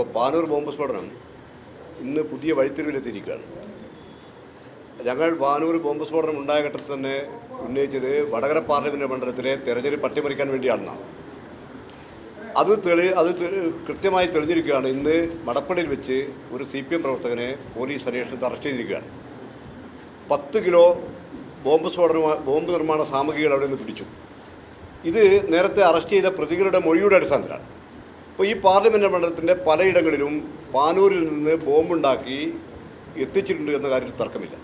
ഇപ്പോൾ പാനൂർ ബോംബ് സ്ഫോടനം ഇന്ന് പുതിയ വഴിത്തിരിവിലെത്തിയിരിക്കുകയാണ്. ഞങ്ങൾ പാനൂർ ബോംബ് സ്ഫോടനം ഉണ്ടായ ഘട്ടത്തിൽ തന്നെ ഉന്നയിച്ചത് വടകര പാർലമെന്റ് മണ്ഡലത്തിലെ തെരഞ്ഞെടുപ്പ് അട്ടിമറിക്കാൻ വേണ്ടിയാണെന്നാണ്. അത് തെളി അത് കൃത്യമായി തെളിഞ്ഞിരിക്കുകയാണ്. ഇന്ന് മടപ്പള്ളിയിൽ വെച്ച് ഒരു സി പി എം പ്രവർത്തകനെ പോലീസ് അന്വേഷണത്തിൽ അറസ്റ്റ് ചെയ്തിരിക്കുകയാണ്. പത്ത് കിലോ ബോംബ് സ്ഫോടന ബോംബ് നിർമ്മാണ സാമഗ്രികൾ അവിടെ നിന്ന് പിടിച്ചു. ഇത് നേരത്തെ അറസ്റ്റ് ചെയ്ത പ്രതികളുടെ മൊഴിയുടെ അടിസ്ഥാനത്തിലാണ്. അപ്പോൾ ഈ പാർലമെന്റ് മണ്ഡലത്തിന്റെ പലയിടങ്ങളിലും പാനൂരിൽ നിന്ന് ബോംബുണ്ടാക്കി എത്തിച്ചിട്ടുണ്ട് എന്ന കാര്യത്തിൽ തർക്കമില്ല.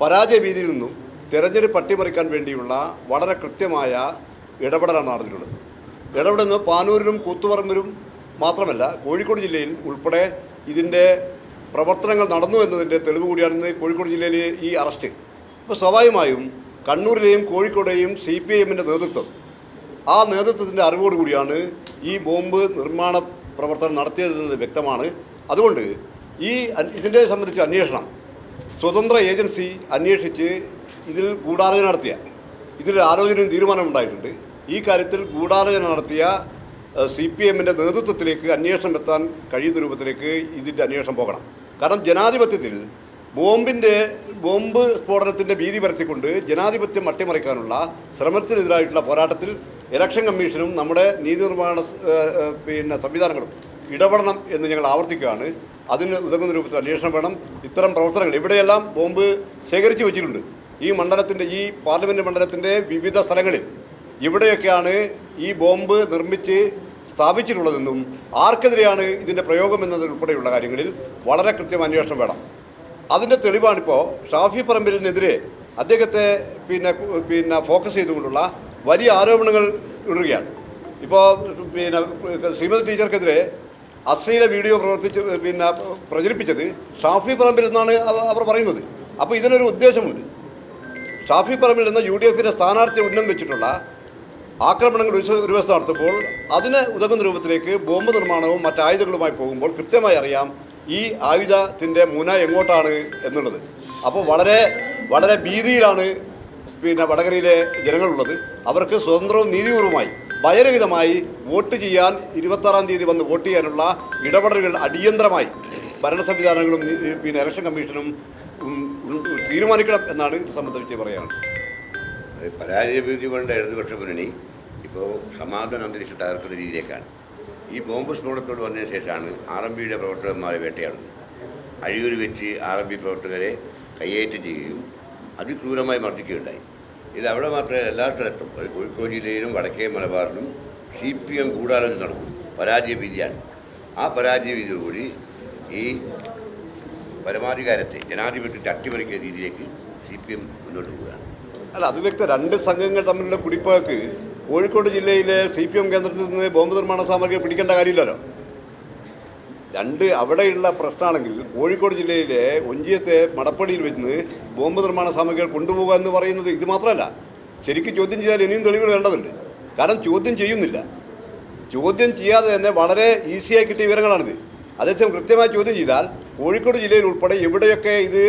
പരാജയ ഭീതിയിൽ നിന്നും തെരഞ്ഞെടുപ്പ് അട്ടിമറിക്കാൻ വേണ്ടിയുള്ള വളരെ കൃത്യമായ ഇടപെടലാണ് നടന്നിട്ടുള്ളത്. ഇടപെടുന്ന പാനൂരിലും കൂത്തുപറമ്പിലും മാത്രമല്ല കോഴിക്കോട് ജില്ലയിൽ ഉൾപ്പെടെ ഇതിന്റെ പ്രവർത്തനങ്ങൾ നടന്നു എന്നതിന്റെ തെളിവ് കൂടിയാണ് കോഴിക്കോട് ജില്ലയിലെ ഈ അറസ്റ്റ്. അപ്പോൾ സ്വാഭാവികമായും കണ്ണൂരിലെയും കോഴിക്കോടെയും സി പി ഐ എമ്മിന്റെ നേതൃത്വം ആ നേതൃത്വത്തിന്റെ അറിവോടുകൂടിയാണ് ഈ ബോംബ് നിർമ്മാണ പ്രവർത്തനം നടത്തിയതെന്നത് വ്യക്തമാണ്. അതുകൊണ്ട് ഈ ഇതിന്റെ സംബന്ധിച്ച അന്വേഷണം സ്വതന്ത്ര ഏജൻസി അന്വേഷിച്ച് ഇതിൽ ഗൂഢാലോചന നടത്തിയ ഇതിൽ ആലോചനയും തീരുമാനം ഉണ്ടായിട്ടുണ്ട്. ഈ കാര്യത്തിൽ ഗൂഢാലോചന നടത്തിയ സി പി എമ്മിന്റെ നേതൃത്വത്തിലേക്ക് അന്വേഷണം എത്താൻ കഴിയുന്ന രൂപത്തിലേക്ക് ഇതിന്റെ അന്വേഷണം പോകണം. കാരണം ജനാധിപത്യത്തിൽ ബോംബിന്റെ ബോംബ് സ്ഫോടനത്തിന്റെ ഭീതി പരത്തിക്കൊണ്ട് ജനാധിപത്യം അട്ടിമറിക്കാനുള്ള ശ്രമത്തിനെതിരായിട്ടുള്ള പോരാട്ടത്തിൽ ഇലക്ഷൻ കമ്മീഷനും നമ്മുടെ നീതി നിർമ്മാണ പിന്നെ സംവിധാനങ്ങളും ഇടപെടണം എന്ന് ഞങ്ങൾ ആവർത്തിക്കുകയാണ്. അതിന് ഉതകുന്ന രൂപത്തിൽ അന്വേഷണം വേണം. ഇത്തരം പ്രവർത്തനങ്ങൾ ഇവിടെയെല്ലാം ബോംബ് ശേഖരിച്ചു വെച്ചിട്ടുണ്ട്. ഈ മണ്ഡലത്തിന്റെ ഈ പാർലമെന്റ് മണ്ഡലത്തിന്റെ വിവിധ സ്ഥലങ്ങളിൽ ഇവിടെയൊക്കെയാണ് ഈ ബോംബ് നിർമ്മിച്ച് സ്ഥാപിച്ചിട്ടുള്ളതെന്നും ആർക്കെതിരെയാണ് ഇതിന്റെ പ്രയോഗം എന്നതുൾപ്പെടെയുള്ള കാര്യങ്ങളിൽ വളരെ കൃത്യം അന്വേഷണം വേണം. അതിന്റെ തെളിവാണിപ്പോൾ ഷാഫി പറമ്പിലിനെതിരെ അദ്ദേഹത്തെ പിന്നെ പിന്നെ ഫോക്കസ് ചെയ്തുകൊണ്ടുള്ള വലിയ ആരോപണങ്ങൾ തുടരുകയാണ്. ഇപ്പോൾ പിന്നെ ശ്രീമതി ടീച്ചർക്കെതിരെ അശ്ലീല വീഡിയോ പ്രവർത്തിച്ച് പിന്നെ പ്രചരിപ്പിച്ചത് ഷാഫി പറമ്പിൽ എന്നാണ് അവർ പറയുന്നത്. അപ്പോൾ ഇതിനൊരു ഉദ്ദേശമുണ്ട്. ഷാഫി പറമ്പിൽ എന്ന യു ഡി എഫിന്റെ സ്ഥാനാർത്ഥി ഉന്നം വെച്ചിട്ടുള്ള ആക്രമണങ്ങൾ ഒരു ദിവസം നടത്തുമ്പോൾ അതിന് ഉതകുന്ന രൂപത്തിലേക്ക് ബോംബ് നിർമ്മാണവും മറ്റ് ആയുധങ്ങളുമായി പോകുമ്പോൾ കൃത്യമായി അറിയാം ഈ ആയുധത്തിന്റെ മുന എങ്ങോട്ടാണ് എന്നുള്ളത്. അപ്പോൾ വളരെ വളരെ ഭീതിയിലാണ് പിന്നെ വടകരയിലെ ജനങ്ങളുള്ളത് അവർക്ക് സ്വതന്ത്രവും നീതിപൂർവമായി ഭയരഹിതമായി വോട്ട് ചെയ്യാൻ ഇരുപത്താറാം തീയതി വന്ന് വോട്ട് ചെയ്യാനുള്ള ഇടപെടലുകൾ അടിയന്തരമായി ഭരണ സംവിധാനങ്ങളും പിന്നെ ഇലക്ഷൻ കമ്മീഷനും തീരുമാനിക്കണം എന്നാണ് ഇത് സംബന്ധിച്ച് പറയാനുള്ളത്. പരാജയപ്പെടുത്തി കൊണ്ട് ഇടതുപക്ഷ മുന്നണി ഇപ്പോൾ സമാധാന അന്തരീക്ഷം തകർക്കുന്ന രീതിയിലേക്കാണ്. ഈ ബോംബ് സ്ഫോടനത്തോട് വന്നതിന് ശേഷമാണ് ആർ എം പിയുടെ പ്രവർത്തകന്മാരെ വേട്ടയാടുന്നത്. അഴിയൂർ വെച്ച് ആർ എം പി പ്രവർത്തകരെ കയ്യേറ്റം ചെയ്യുകയും അതിക്രൂരമായി മർദ്ദിക്കുകയുണ്ടായി. ഇത് അവിടെ മാത്രമല്ല എല്ലാ സ്ഥലത്തും കോഴിക്കോട് ജില്ലയിലും വടക്കേ മലബാറിലും സി പി എം ഗൂഢാലോചന നടക്കും പരാജയ വിധിയാണ് ആ പരാജയ വിധിയോടുകൂടി ഈ പരമാധികാരത്തെ ജനാധിപത്യത്തെ അട്ടിമറിക്കുന്ന രീതിയിലേക്ക് സി പി എം മുന്നോട്ട് പോവുകയാണ്. അല്ല അത് വ്യക്തം. രണ്ട് സംഘങ്ങൾ തമ്മിലുള്ള കുടിപ്പാക്ക് കോഴിക്കോട് ജില്ലയിലെ സി പി എം കേന്ദ്രത്തിൽ നിന്ന് ബോംബ് നിർമ്മാണ സാമഗ്രി പിടിക്കേണ്ട കാര്യമില്ലല്ലോ. രണ്ട് അവിടെയുള്ള പ്രശ്നമാണെങ്കിൽ കോഴിക്കോട് ജില്ലയിലെ ഒഞ്ചിയത്തെ മടപ്പടിയിൽ വെച്ച് ബോംബ് നിർമ്മാണ സാമഗ്രികൾ കൊണ്ടുപോകുക എന്ന് പറയുന്നത് ഇത് മാത്രമല്ല. ശരിക്കും ചോദ്യം ചെയ്താൽ ഇനിയും തെളിവുകൾ വേണ്ടതുണ്ട്. കാരണം ചോദ്യം ചെയ്യുന്നില്ല. ചോദ്യം ചെയ്യാതെ തന്നെ വളരെ ഈസിയായി കിട്ടിയ വിവരങ്ങളാണിത്. അതേസമയം കൃത്യമായി ചോദ്യം ചെയ്താൽ കോഴിക്കോട് ജില്ലയിൽ ഉൾപ്പെടെ എവിടെയൊക്കെ ഇത്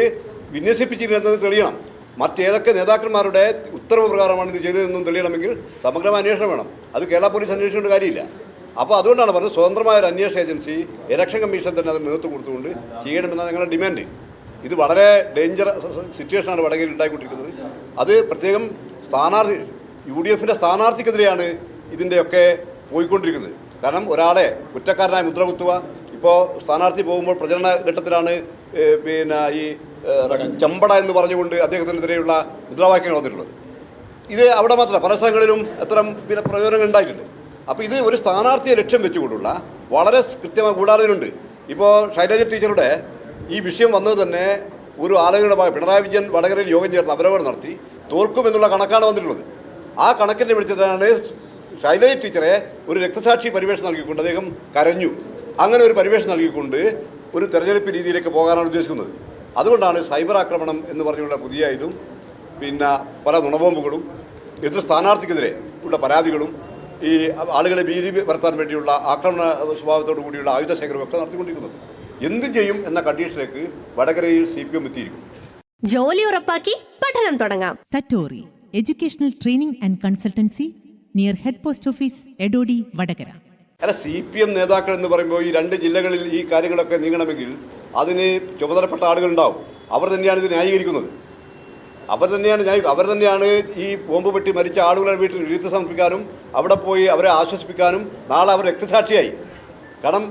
വിന്യസിപ്പിച്ചിരുന്നത് തെളിയണം. മറ്റേതൊക്കെ നേതാക്കന്മാരുടെ ഉത്തരവ് പ്രകാരമാണ് ഇത് ചെയ്തതെന്നും തെളിയണമെങ്കിൽ സമഗ്രമായ അന്വേഷണം വേണം. അത് കേരള പോലീസ് അന്വേഷിക്കേണ്ട കാര്യമില്ല. അപ്പോൾ അതുകൊണ്ടാണ് പറഞ്ഞത് സ്വതന്ത്രമായ ഒരു അന്വേഷണ ഏജൻസി ഇലക്ഷൻ കമ്മീഷൻ തന്നെ അത് നേതൃത്വം കൊടുത്തുകൊണ്ട് ചെയ്യണമെന്നാണ് ഞങ്ങളുടെ ഡിമാൻഡ് ഇത് വളരെ ഡേഞ്ചർ സിറ്റുവേഷനാണ് വടകരയിൽ ഉണ്ടായിക്കൊണ്ടിരിക്കുന്നത്. അത് പ്രത്യേകം സ്ഥാനാർത്ഥി യു ഡി എഫിന്റെ സ്ഥാനാർത്ഥിക്കെതിരെയാണ് ഇതിന്റെയൊക്കെ പോയിക്കൊണ്ടിരിക്കുന്നത്. കാരണം ഒരാളെ കുറ്റക്കാരനായി മുദ്ര കുത്തുക ഇപ്പോൾ സ്ഥാനാർത്ഥി പോകുമ്പോൾ പ്രചരണ ഘട്ടത്തിലാണ് പിന്നെ ഈ ചമ്പട എന്ന് പറഞ്ഞുകൊണ്ട് അദ്ദേഹത്തിനെതിരെയുള്ള മുദ്രാവാക്യങ്ങൾ വന്നിട്ടുള്ളത്. ഇത് അവിടെ മാത്രമല്ല പല സ്ഥലങ്ങളിലും അത്തരം പിന്നെ പ്രചോദനങ്ങൾ ഉണ്ടായിട്ടുണ്ട്. അപ്പോൾ ഇത് ഒരു സ്ഥാനാർത്ഥിയെ ലക്ഷ്യം വെച്ചുകൊണ്ടുള്ള വളരെ കൃത്യമായ ഗൂഢാലോചനയുണ്ട് ഇപ്പോൾ ശൈലജ ടീച്ചറുടെ ഈ വിഷയം വന്നത് തന്നെ ഒരു ആലോചനയുടെ ഭാഗം. പിണറായി വിജയൻ വടകരയിൽ യോഗം ചേർന്ന് അവരവർ നടത്തി തോൽക്കുമെന്നുള്ള കണക്കാണ് വന്നിട്ടുള്ളത്. ആ കണക്കിനെ വിളിച്ചിട്ടാണ് ശൈലജ ടീച്ചറെ ഒരു രക്തസാക്ഷി പരിവേഷം നൽകിക്കൊണ്ട് അദ്ദേഹം കരഞ്ഞു. അങ്ങനെ ഒരു പരിവേഷം നൽകിക്കൊണ്ട് ഒരു തെരഞ്ഞെടുപ്പ് രീതിയിലേക്ക് പോകാനാണ് ഉദ്ദേശിക്കുന്നത്. അതുകൊണ്ടാണ് സൈബർ ആക്രമണം എന്ന് പറഞ്ഞുള്ള പുതിയ ഇതും പിന്നെ പല നുണബോംബുകളും എതിർ സ്ഥാനാർത്ഥിക്കെതിരെ ഉള്ള പരാതികളും ഈ ആളുകളെ ഭീതി വരുത്താൻ വേണ്ടിയുള്ള ആക്രമണ സ്വഭാവത്തോടു കൂടിയുള്ള ആയുധ ശേഖരവും ഒക്കെ നടത്തിക്കൊണ്ടിരിക്കുന്നത്. എന്തും ചെയ്യും എന്ന കണ്ടീഷനിലേക്ക് വടകരയിൽ സി പി എം എത്തിയിരിക്കും ജോലി ഉറപ്പാക്കി പഠനം തുടങ്ങാം. Satori educational training and consultancy near head post office Edodi Vadakara. അല്ല സി പി എം നേതാക്കൾ എന്ന് പറയുമ്പോൾ ഈ രണ്ട് ജില്ലകളിൽ ഈ കാര്യങ്ങളൊക്കെ നീങ്ങണമെങ്കിൽ അതിന് ചുമതലപ്പെട്ട ആളുകളുണ്ടാവും. അവർ തന്നെയാണ് ഇത് ന്യായീകരിക്കുന്നത്. അവർ തന്നെയാണ് ഞാൻ അവർ തന്നെയാണ് ഈ ബോംബ് പെട്ടി മരിച്ച ആളുകളുടെ വീട്ടിൽ വിരുദ്ധ സമർപ്പിക്കാനും അവിടെ പോയി അവരെ ആശ്വസിപ്പിക്കാനും നാളെ അവർ രക്തസാക്ഷിയായി. കാരണം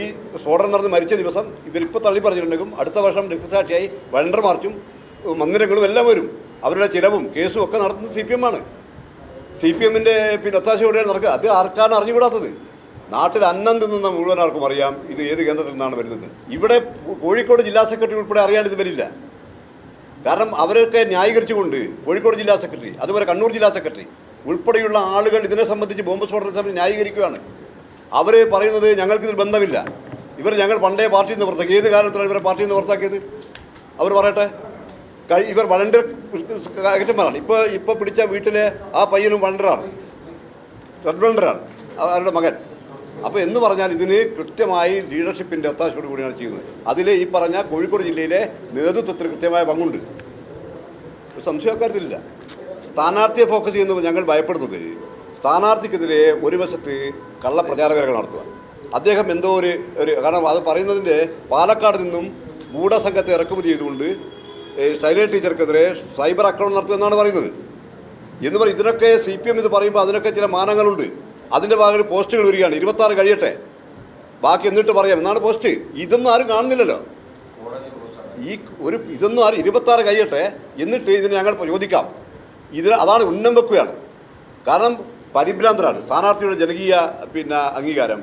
ഈ സ്ഫോടനം നടന്ന് മരിച്ച ദിവസം ഇവരിപ്പോൾ തള്ളി പറഞ്ഞിട്ടുണ്ടെങ്കിലും അടുത്ത വർഷം രക്തസാക്ഷിയായി വണ്ടർ മാർച്ചും മന്ദിരങ്ങളും എല്ലാം വരും. അവരുടെ ചിലവും കേസും ഒക്കെ നടത്തുന്നത് സി പി എം ആണ്. സി പി എമ്മിന്റെ പിന്നെ ഒത്താശയോടെയാണ് നടക്കുക? അത് ആർക്കാണ് അറിഞ്ഞുകൂടാത്തത്? നാട്ടിൽ അന്നം തിന്നുന്ന മുഴുവൻ ആർക്കും അറിയാം ഇത് ഏത് കേന്ദ്രത്തിൽ നിന്നാണ് വരുന്നത്. ഇവിടെ കോഴിക്കോട് ജില്ലാ സെക്രട്ടറി ഉൾപ്പെടെ അറിയാൻ ഇത് വരില്ല. കാരണം അവരൊക്കെ ന്യായീകരിച്ചുകൊണ്ട് കോഴിക്കോട് ജില്ലാ സെക്രട്ടറി അതുപോലെ കണ്ണൂർ ജില്ലാ സെക്രട്ടറി ഉൾപ്പെടെയുള്ള ആളുകൾ ഇതിനെ സംബന്ധിച്ച് ബോംബ് സ്ഫോടനത്തെ സമയം ന്യായീകരിക്കുകയാണ്. അവർ പറയുന്നത് ഞങ്ങൾക്കിതിൽ ബന്ധമില്ല. ഇവർ ഞങ്ങൾ പണ്ടേ പാർട്ടിയിൽ നിന്ന് പുറത്താക്കി. ഏത് കാലത്താണ് ഇവരെ പാർട്ടിയിൽ നിന്ന് പുറത്താക്കിയത്? അവർ പറയട്ടെ. ഇവർ വളണ്ടർ അകറ്റന്മാരാണ് ഇപ്പോൾ ഇപ്പോൾ പിടിച്ച വീട്ടിലെ ആ പയ്യനും വളണ്ടറാണ്. റെഡ് വളണ്ടറാണ് അവരുടെ മകൻ. അപ്പോൾ എന്ന് പറഞ്ഞാൽ ഇതിന് കൃത്യമായി ലീഡർഷിപ്പിന്റെ ഒത്താശയോട് കൂടിയാണ് ചെയ്യുന്നത്. അതിൽ ഈ പറഞ്ഞ കോഴിക്കോട് ജില്ലയിലെ നേതൃത്വത്തിന് കൃത്യമായ പങ്കുണ്ട്. ഒരു സംശയക്കാര്യത്തിലില്ല സ്ഥാനാർത്ഥിയെ ഫോക്കസ് ചെയ്യുന്നത് ഞങ്ങൾ ഭയപ്പെടുന്നത് സ്ഥാനാർത്ഥിക്കെതിരെ ഒരു വശത്ത് കള്ളപ്രചാരകരകൾ നടത്തുക. അദ്ദേഹം എന്തോ ഒരു ഒരു കാരണം അത് പറയുന്നതിന്റെ പാലക്കാട് നിന്നും ഗൂഢസംഘത്തെ ഇറക്കുമതി ചെയ്തുകൊണ്ട് ഏ, ശൈലജ ടീച്ചർക്കെതിരെ സൈബർ ആക്രമണം നടത്തുമെന്നാണ് പറയുന്നത്. എന്ന് പറയും ഇതിനൊക്കെ സി പി എം ഇത് പറയുമ്പോൾ അതിനൊക്കെ ചില മാനങ്ങളുണ്ട്. അതിന്റെ ഭാഗത്ത് പോസ്റ്റുകൾ വരികയാണ് ഇരുപത്താറ് കഴിയട്ടെ. ബാക്കി എന്നിട്ട് പറയാം. എന്നാണ് പോസ്റ്റ്? ഇതൊന്നും ആരും കാണുന്നില്ലല്ലോ. ഈ ഒരു ഇതൊന്നും ആരും ഇരുപത്താറ് കഴിയട്ടെ. എന്നിട്ട് ഇതിനെ ഞങ്ങൾ ചോദിക്കാം. ഇതിന് അതാണ് ഉന്നം വെക്കുകയാണ്. കാരണം പരിഭ്രാന്തരാണ്. സ്ഥാനാർത്ഥിയുടെ ജനകീയ പിന്നെ അംഗീകാരം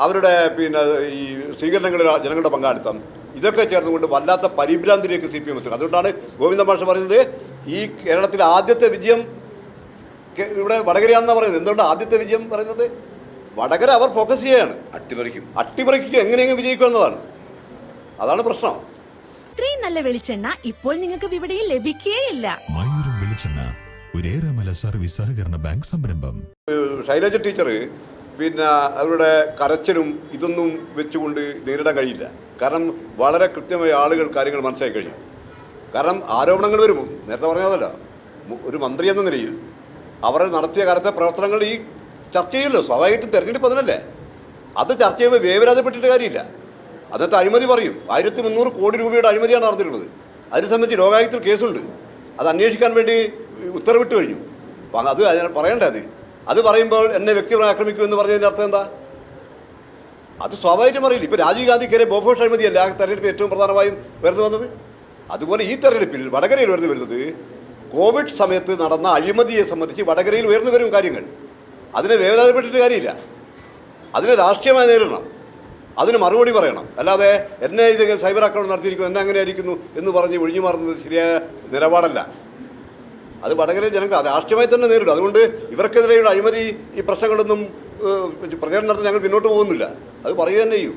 അവരുടെ പിന്നെ ഈ സ്വീകരണങ്ങളിൽ ജനങ്ങളുടെ പങ്കാളിത്തം ഇതൊക്കെ ചേർന്നുകൊണ്ട് വല്ലാത്ത പരിഭ്രാന്തിലേക്ക് സി പി എം എത്തുക അതുകൊണ്ടാണ് ഗോവിന്ദ മാഷ് പറയുന്നത് ഈ കേരളത്തിലെ ആദ്യത്തെ വിജയം ഇവിടെ വടകരയാണെന്നാണ് പറയുന്നത്. എന്തുകൊണ്ട് ആദ്യത്തെ വിജയം പറയുന്നത്? വടകര അവർ ഫോക്കസ് ചെയ്യുകയാണ്. അട്ടിമറിക്കും അട്ടിമറിക്കുക എങ്ങനെയെങ്കിലും വിജയിക്കുക എന്നതാണ്. അതാണ് പ്രശ്നം. ഇത്രയും നല്ല വെളിച്ചെണ്ണ ഇപ്പോൾ നിങ്ങൾക്ക് ഇവിടെ ലഭിക്കുകയില്ല. മയൂരം വെളിച്ചെണ്ണ ഒരേറെമല സർവീസ് സഹകരണ ബാങ്ക് സംരംഭം. ശൈലജ ടീച്ചർ പിന്നെ അവരുടെ കരച്ചിലും ഇതൊന്നും വെച്ചുകൊണ്ട് നേരിടാൻ കഴിയില്ല. കാരണം വളരെ കൃത്യമായി ആളുകൾ കാര്യങ്ങൾ മനസ്സിലാക്കി കഴിഞ്ഞു. കാരണം ആരോപണങ്ങൾ വരും നേരത്തെ പറഞ്ഞതല്ല ഒരു മന്ത്രി എന്ന നിലയിൽ അവർ നടത്തിയ കാലത്തെ പ്രവർത്തനങ്ങൾ ഈ ചർച്ച ചെയ്യുമല്ലോ. സ്വാഭാവികമായിട്ടും തിരഞ്ഞെടുപ്പ് അതിനല്ലേ അത് ചർച്ച ചെയ്യുമ്പോൾ വേവരാജപ്പെട്ടിട്ട് കാര്യമില്ല. അതിനകത്ത് അഴിമതി പറയും. ആയിരത്തി മുന്നൂറ് കോടി രൂപയുടെ അഴിമതിയാണ് നടന്നിട്ടുള്ളത്. അതിനെ സംബന്ധിച്ച് ലോകായുക്തത്തിൽ കേസുണ്ട്. അത് അന്വേഷിക്കാൻ വേണ്ടി ഉത്തരവിട്ട് കഴിഞ്ഞു. അപ്പം അത് പറയണ്ടേ അത്? അത് പറയുമ്പോൾ എന്നെ വ്യക്തിപരമായി ആക്രമിക്കുമെന്ന് പറഞ്ഞതിന്റെ അർത്ഥം എന്താ? അത് സ്വാഭാവികം അറിയില്ല. ഇപ്പോൾ രാജീവ് ഗാന്ധിക്കെതിരെ ബോഫോഷ് അഴിമതിയല്ല തെരഞ്ഞെടുപ്പ് ഏറ്റവും പ്രധാനമായും വരുന്നു വന്നത്? അതുപോലെ ഈ തെരഞ്ഞെടുപ്പിൽ വടകരയിൽ വരുന്നു വരുന്നത് കോവിഡ് സമയത്ത് നടന്ന അഴിമതിയെ സംബന്ധിച്ച് വടകരയിൽ ഉയർന്നു വരും കാര്യങ്ങൾ. അതിനെ വേവലാതിപ്പെട്ടിട്ട് കാര്യമില്ല. അതിനെ രാഷ്ട്രീയമായി നേരിടണം. അതിന് മറുപടി പറയണം. അല്ലാതെ എന്നെ ഇത് സൈബർ ആക്രമണം നടത്തിയിരിക്കുന്നു എന്നെ അങ്ങനെ ആയിരിക്കുന്നു എന്ന് പറഞ്ഞ് ഒഴിഞ്ഞു മാറുന്നത് ശരിയായ നിലപാടല്ല. അത് വടകര ജനങ്ങൾ രാഷ്ട്രീയമായി തന്നെ നേരിടും. അതുകൊണ്ട് ഇവർക്കെതിരെയുള്ള അഴിമതി ഈ പ്രശ്നങ്ങളൊന്നും ഏഹ്, പ്രചരണം നടത്താൻ ഞങ്ങൾ പിന്നോട്ട് പോകുന്നില്ല. അത് പറയുക തന്നെ ചെയ്യും.